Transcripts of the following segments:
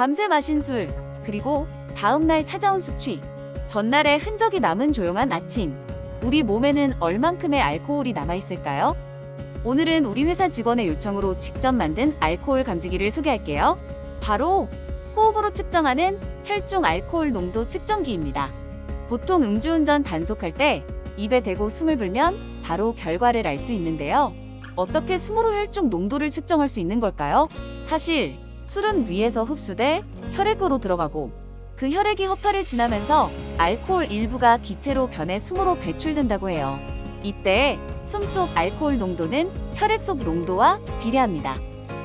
밤새 마신 술, 그리고 다음날 찾아온 숙취. 전날의 흔적이 남은 조용한 아침. 우리 몸에는 얼만큼의 알코올이 남아있을까요? 오늘은 우리 회사 직원의 요청으로 직접 만든 알코올 감지기를 소개할게요. 바로 호흡으로 측정하는 혈중 알코올 농도 측정기입니다. 보통 음주운전 단속할 때 입에 대고 숨을 불면 바로 결과를 알 수 있는데요. 어떻게 숨으로 혈중 농도를 측정할 수 있는 걸까요? 사실 술은 위에서 흡수돼 혈액으로 들어가고 그 혈액이 허파를 지나면서 알코올 일부가 기체로 변해 숨으로 배출된다고 해요. 이때 숨속 알코올 농도는 혈액 속 농도와 비례합니다.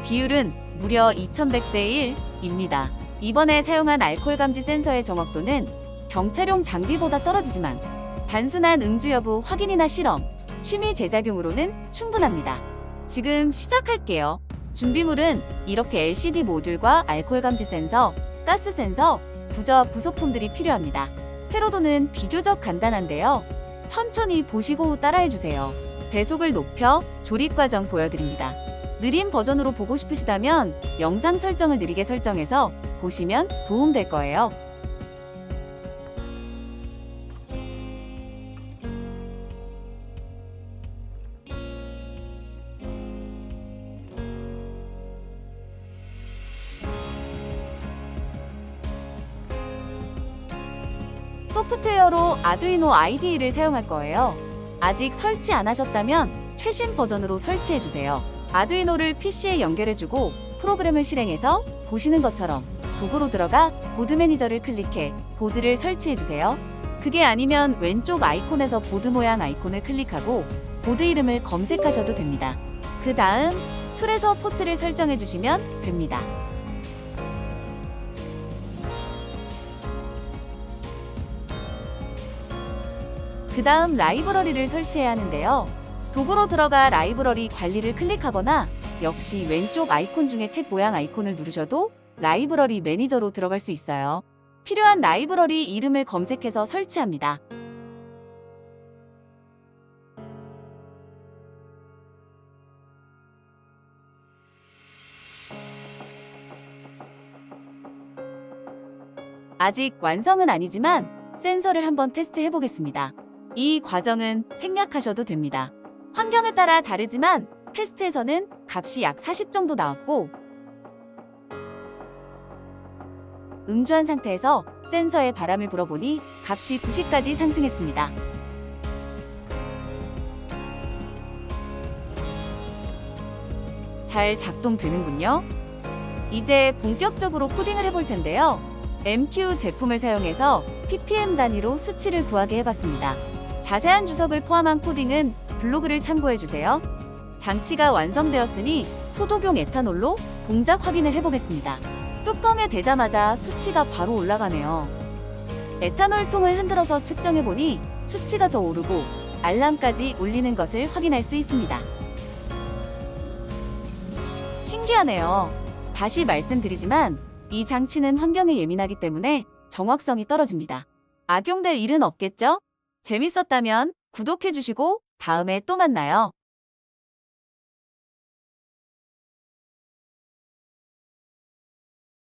비율은 무려 2100대 1입니다. 이번에 사용한 알코올 감지 센서의 정확도는 경찰용 장비보다 떨어지지만 단순한 음주 여부 확인이나 실험, 취미 제작용으로는 충분합니다. 지금 시작할게요. 준비물은 이렇게 LCD 모듈과 알코올 감지 센서, 가스 센서, 부저 부속품들이 필요합니다. 회로도는 비교적 간단한데요. 천천히 보시고 후 따라해주세요. 배속을 높여 조립 과정 보여드립니다. 느린 버전으로 보고 싶으시다면 영상 설정을 느리게 설정해서 보시면 도움될 거예요. 소프트웨어로 아두이노 IDE를 사용할 거예요. 아직 설치 안 하셨다면 최신 버전으로 설치해 주세요. 아두이노를 PC에 연결해주고 프로그램을 실행해서 보시는 것처럼 도구로 들어가 보드 매니저를 클릭해 보드를 설치해 주세요. 그게 아니면 왼쪽 아이콘에서 보드 모양 아이콘을 클릭하고 보드 이름을 검색하셔도 됩니다. 그 다음 툴에서 포트를 설정해 주시면 됩니다. 그 다음 라이브러리를 설치해야 하는데요. 도구로 들어가 라이브러리 관리를 클릭하거나 역시 왼쪽 아이콘 중에 책 모양 아이콘을 누르셔도 라이브러리 매니저로 들어갈 수 있어요. 필요한 라이브러리 이름을 검색해서 설치합니다. 아직 완성은 아니지만 센서를 한번 테스트해 보겠습니다. 이 과정은 생략하셔도 됩니다. 환경에 따라 다르지만 테스트에서는 값이 약 40 정도 나왔고 음주한 상태에서 센서에 바람을 불어보니 값이 90까지 상승했습니다. 잘 작동되는군요. 이제 본격적으로 코딩을 해볼 텐데요. MQ 제품을 사용해서 ppm 단위로 수치를 구하게 해봤습니다. 자세한 주석을 포함한 코딩은 블로그를 참고해주세요. 장치가 완성되었으니 소독용 에탄올로 동작 확인을 해보겠습니다. 뚜껑에 대자마자 수치가 바로 올라가네요. 에탄올 통을 흔들어서 측정해보니 수치가 더 오르고 알람까지 울리는 것을 확인할 수 있습니다. 신기하네요. 다시 말씀드리지만 이 장치는 환경에 예민하기 때문에 정확성이 떨어집니다. 악용될 일은 없겠죠? 재밌었다면 구독해주시고 다음에 또 만나요.